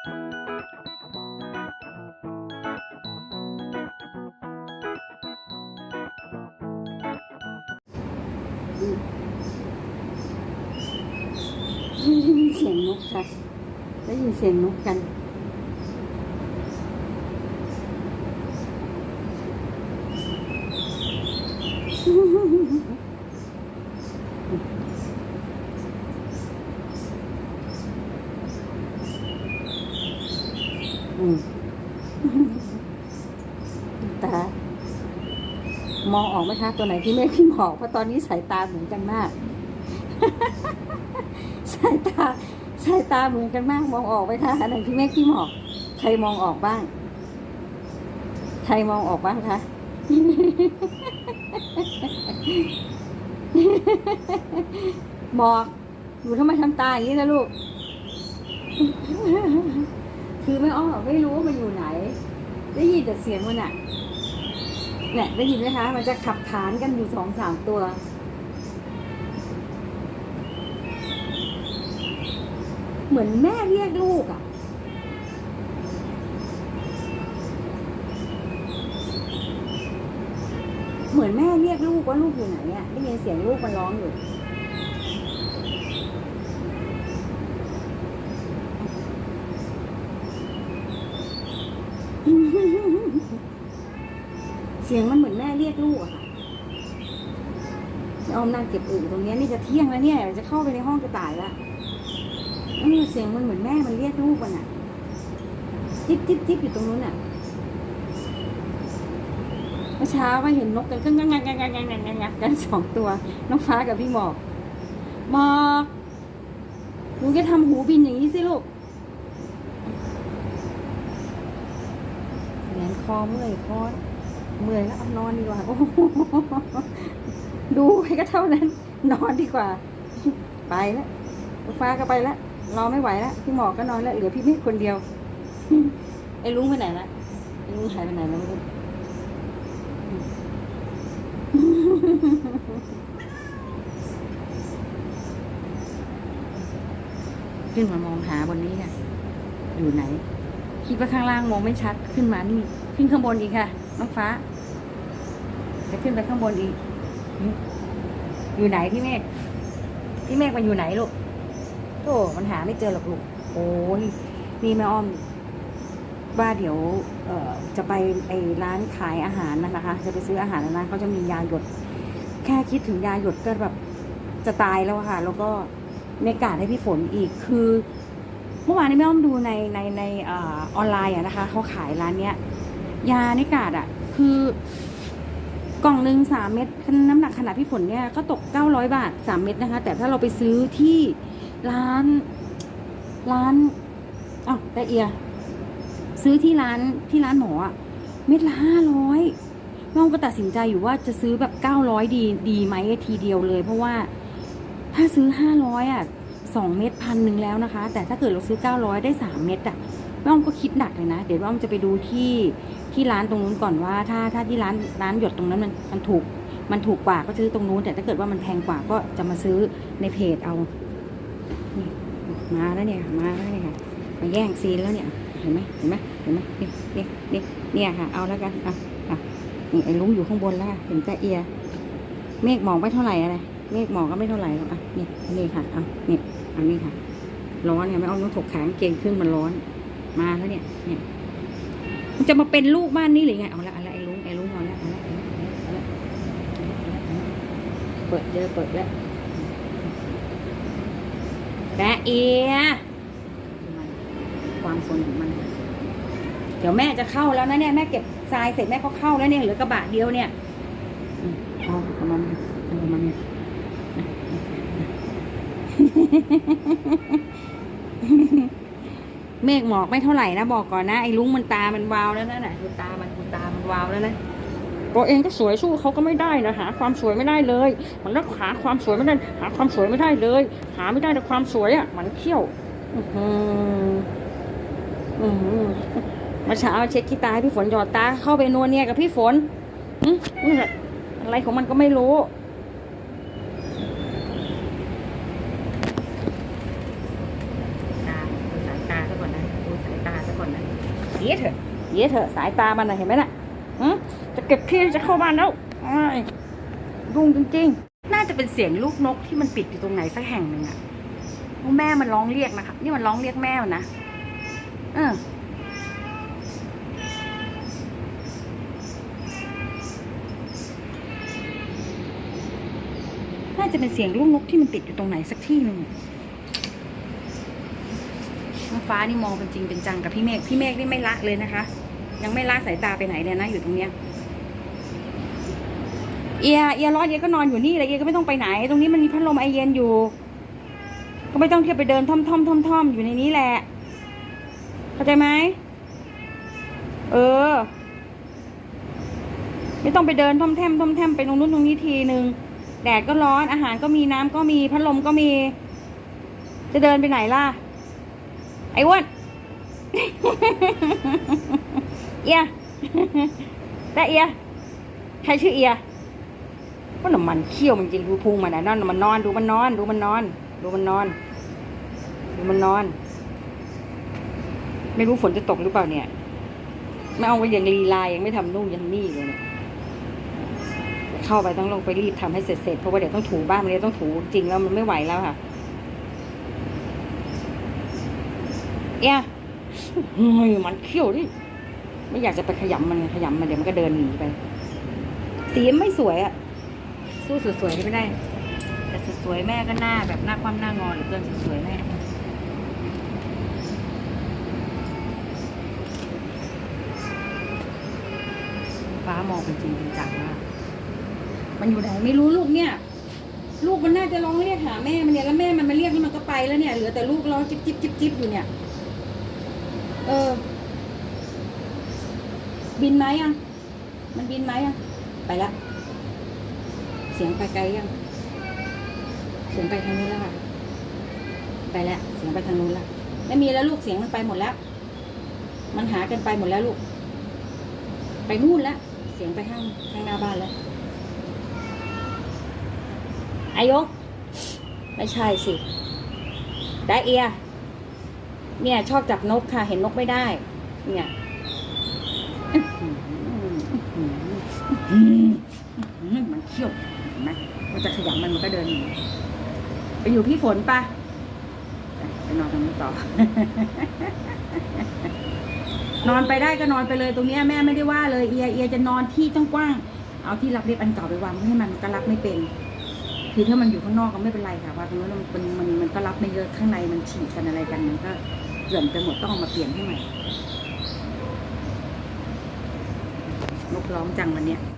ได้ยินเสียงนกค่ะได้ยินเสียงนกกัน อืมตามองออกไหมคะ ตัวไหนที่ไม่พี่หมอกเพราะตอนนี้สายตาเหมือนกันมาก สายตาสายตาเหมือนกันมาก มองออกไหมคะอันไหนที่แม่พี่หมอก ใครมองออกบ้าง ใครมองออกบ้างคะหมอกหนูทำไมทำตาอย่างนี้นะลูก คือไม่อ้อไม่รู้ว่ามันอยู่ไหน ได้ยินแต่เสียงมันอะเนี่ยได้ยินไหมคะ มันจะขับขานกันอยู่สองสามตัว เหมือนแม่เรียกลูกอะ่ะเหมือนแม่เรียกลูกว่าลูกอยู่ไหนอะ่ะได้ยินเสียงลูกมันร้องอยู่ เสียงมันเหมือนแม่เรียกลูกอะค่ะออมนั่งเก็บอึตรงนี้นี่จะเที่ยงแล้วเนี่ยจะเข้าไปในห้องกระต่ายแล้วเสียงมันเหมือนแม่มันเรียกลูกมันอะจิ๊บจิ๊บจิ๊บอยู่ตรงนู้นอะเมื่อเช้าก็เห็นนกกันก็งักงักงักงักงักงักงักกันสองตัว น้องฟ้ากับพี่หมอกหมอกหนูจะทำหูบินอย่างนี้สิลูกแหน คอเมื่อยคอเมื่อยแล้วเอานอนดีกว่าโอ้โหดูไปก็เท่านั้น นอนดีกว่า ไปแล้วฟ้าก็ไปแล้วรอไม่ไหวแล้วพี่หมอก็นอนแล้วเหลือพี่เมฆคนเดียวไอ้ลุงไปไหนละไอ้ลุงหายไปไหนแล้วไม่รู้ขึ้นมามองหาบนนี้ค่ะ อยู่ไหน คิดว่าข้างล่างมองไม่ชัดขึ้นมานี่ ขึ้นข้างบนอีกค่ะ น้องฟ้า จะขึ้นไปข้างบนอีก อยู่ไหนพี่เมฆพี่เมฆมันอยู่ไหนลูกโอ้มันหาไม่เจอหรอกลูกโอ้ยนี่แม่อ้อม ว่าเดี๋ยว เอ่อ จะไปไอ้ร้านขายอาหารนะคะ จะไปซื้ออาหารนะเขาจะมียาหยด แค่คิดถึงยาหยดก็แบบจะตายแล้วค่ะ แล้วก็ในกาดให้พี่ฝนอีกคือ เมื่อวานนี้แม่อ้อมดูในในในออออนไลน์อะนะคะเขาขายร้านเนี้ย ยาในกาดอะคือกล่องหนึ่งสามเม็ดน้ำหนักขนาดพี่ฝนเนี่ยก็ตกเก้าร้อยบาทสามเม็ดนะคะ แต่ถ้าเราไปซื้อที่ร้าน ร้านอ้าวแต่เอีย ซื้อที่ร้านที่ร้านหมออะเม็ดละห้าร้อยน้องก็ตัดสินใจอยู่ว่าจะซื้อแบบเก้าร้อยดีดีไหมทีเดียวเลย เพราะว่าถ้าซื้อห้าร้อยอะสองเม็ดพันหนึ่งแล้วนะคะ แต่ถ้าเกิดเราซื้อเก้าร้อยได้สามเม็ดอะ น้องก็คิดหนักเลยนะ เดี๋ยวน้องจะไปดูที่ที่ร้านตรงนู้นก่อนว่า ถ้าถ้าที่ร้านร้านหยดตรงนั้นมันมันถูกมันถูกกว่าก็ซื้อตรงนู้น แต่ถ้าเกิดว่ามันแพงกว่าก็จะมาซื้อในเพจเอานี่มาแล้วเนี่ยมาแล้วเนี่ยค่ะมาแย่งซีนแล้วเนี่ยเห็นไหมเห็นไหมเห็นไหมนี่นี่นี่เนี่ยค่ะ เอาแล้วกันอะอะนี่ไอ้ลุงอยู่ข้างบนแล้วค่ะเห็นแต่เอียเมฆหมองไม่เท่าไหร่อะไรเมฆหมองก็ไม่เท่าไหร่หรอกอะนี่นี่ค่ะเอานี่อันนี้ค่ะ ร้อนเนี่ยไม่เอาต้องถกขางเกงขึ้นมันร้อน มาแล้วเนี่ยเนี่ยมันจะมาเป็นลูกบ้านนี้หรือไงเอาละเอาละไอ้ลุงไอ้ลุงเอาละเอาละเปิดเจอเปิดแล้วแต่เอียความสนของมัน เดี๋ยวแม่จะเข้าแล้วนะเนี่ยแม่เก็บทรายเสร็จแม่ก็เข้าแล้วเนี่ยเหลือกระบะเดียวเนี่ยอืมเอประมาณนี้ประมาณนี้ เมฆหมอกไม่เท่าไหร่นะบอกก่อนนะไอ้ลุงมันตามันวาวแล้วนะน่ะดูตามันดูตามันวาวแล้วนะตัวเองก็สวยสู้เขาก็ไม่ได้นะหาความสวยไม่ได้เลย มันรักหาความสวยไม่ได้ หาความสวยไม่ได้เลย หาไม่ได้แต่ความสวยอะ มันเที่ยวอื้อหืออืมมาเช้าเช็ดขี้ตาให้พี่ฝนหยอดตาเข้าไปนวลเนี่ยกับพี่ฝนอืมนี่แหละอะไรของมันก็ไม่รู้ ตาดูสายตาซะก่อนนะดูสาย เดี๋ยวเถอะ เถอะสายตามันนะเห็นไหมน่ะจะเก็บขี้จะเข้าบ้านแล้วอ้ายยุ่งจริงๆ น่าจะเป็นเสียงลูกนกที่มันปิดอยู่ตรงไหนสักแห่งหนึ่งอะพราแม่มันร้องเรียกนะคะนี่มันร้องเรียกแม่นนะเออน่าจะเป็นเสียงลูกนกที่มันติดอยู่ตรงไหนสักที่หนึ่งน้องฟ้านี่มองเป็นจริงเป็นจังกับพี่เมฆพี่เมฆนี่ไม่ละเลยนะคะ ยังไม่ละสายตาไปไหนเลยนะอยู่ตรงเนี้ย เอียเอียร้อนเอียก็นอนอยู่นี่เลยเอียก็ไม่ต้องไปไหน ตรงนี้มันมีพัดลมไอเย็นอยู่ ก็ไม่ต้องเที่ยวไปเดินท่อมท่อมท่อมท่อมอยู่ในนี้แหละ เข้าใจไหมเออ ไม่ต้องไปเดินท่อมแทมท่อมแทมไปตรงนู้นตรงนี้ทีหนึ่งแดดก็ร้อนอาหารก็มีน้ำก็มีพัดลมก็มี จะเดินไปไหนล่ะ ไอ้อ้วน เอียแต่เอียใครชื่อเอียก็นมันเขี้ยวมันจริงดูพุงมันนะนั่นมันนอนดูมันนอน ดูมันนอน ดูมันนอน ดูมันนอน ไม่รู้ฝนจะตกหรือเปล่าเนี่ยไม่เอาไปยังลีลายังไม่ทำนู่นยังนี่เลยเนี่ยเข้าไปต้องลงไปรีบทำให้เสร็จๆเพราะว่าเดี๋ยวต้องถูบ้านมันเดี๋ยวต้องถูจริงแล้วมันไม่ไหวแล้วค่ะเอียมันเขี้ยวดิ ไม่อยากจะไปขยำมันไงขยำมันเดี๋ยวมันก็เดินหนีไป สีมันไม่สวยอะสู้สวยๆไม่ได้ แต่สวยๆแม่ก็หน้าแบบหน้าคว่ำหน้างอเหรือเกินสวยๆแม่ฟ้ามองเป็นจริงเป็นจังมากมันอยู่ไหนไม่รู้ลูกเนี่ย ลูกมันน่าจะร้องเรียกหาแม่มันเนี่ยแล้วแม่มันมาเรียกแล้วมันก็ไปแล้วเนี่ยเหลือแต่ลูกร้องจิ๊บจิ๊บจิ๊บจิ๊บอยู่เนี่ย เออ บินไหมอะ มันบินไหมอะ ไปละ เสียงไปไกลยัง เสียงไปทางนู้นแล้วค่ะ ไปแล้ว เสียงไปทางนู้นแล้ว ไม่มีแล้วลูก เสียงมันไปหมดแล้ว มันหากันไปหมดแล้วลูก ไปนู่นแล้ว เสียงไปข้างข้างหน้าบ้านแล้วอายก ไม่ใช่สิได้เอีย เนี่ยชอบจับนกค่ะ เห็นนกไม่ได้ เนี่ย มันเขี้ยวเห็นไหมมันจะขยำมันมันก็เดินหนีไปอยู่พี่ฝนปะไปนอนตรงนี้ต่อ นอนไปได้ก็นอนไปเลยตรงนี้แม่ไม่ได้ว่าเลยเอียเอียจะนอนที่ต้องกว้าง เอาที่รับเรียบอันเก่าไปวางไม่ให้มันก็รับไม่เป็นคือถ้ามันอยู่ข้างนอกก็ไม่เป็นไรค่ะว่าตรงนั้นมันมันมันก็รับไม่เยอะข้างในมันฉีดกันอะไรกันมันก็เกลื่อนไปหมดต้องมาเปลี่ยนให้ใหม่นก ร้องจังวันเนี้ย